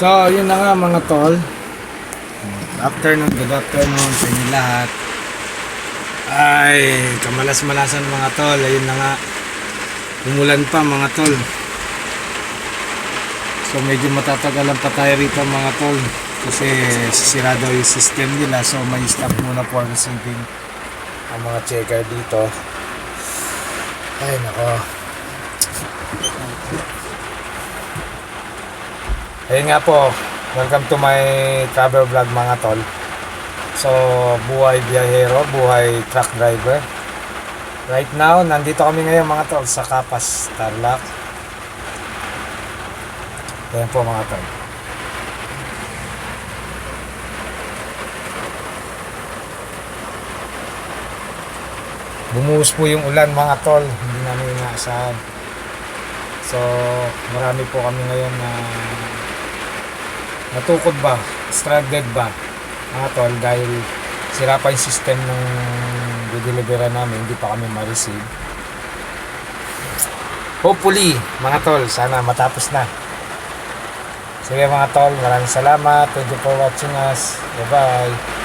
So, yun na nga mga tol. Good afternoon, good afternoon sa inyo lahat. Ay, kamalas-malasan mga tol. Ayun na nga. Umulan pa mga tol. So, medyo matatagalan pa tayo rito mga tol. Kasi sisira daw yung system nila. So, may stop muna for receiving ang mga checker dito. Ay, nako. Ayun nga po, welcome to my travel vlog mga tol. So, buhay biyahero, buhay truck driver. Right now, nandito kami ngayon mga tol sa Kapas, Tarlac. Ayan po mga tol. Bumuhos po yung ulan mga tol, hindi namin inaasahan. So, marami po kami ngayon na natukod ba, stranded ba, mga tol, dahil sira pa yung system ng didelivera namin, hindi pa kami ma-receive. Hopefully, mga tol, sana matapos na. Sige mga tol, maraming salamat. Thank you for watching us. Bye-bye.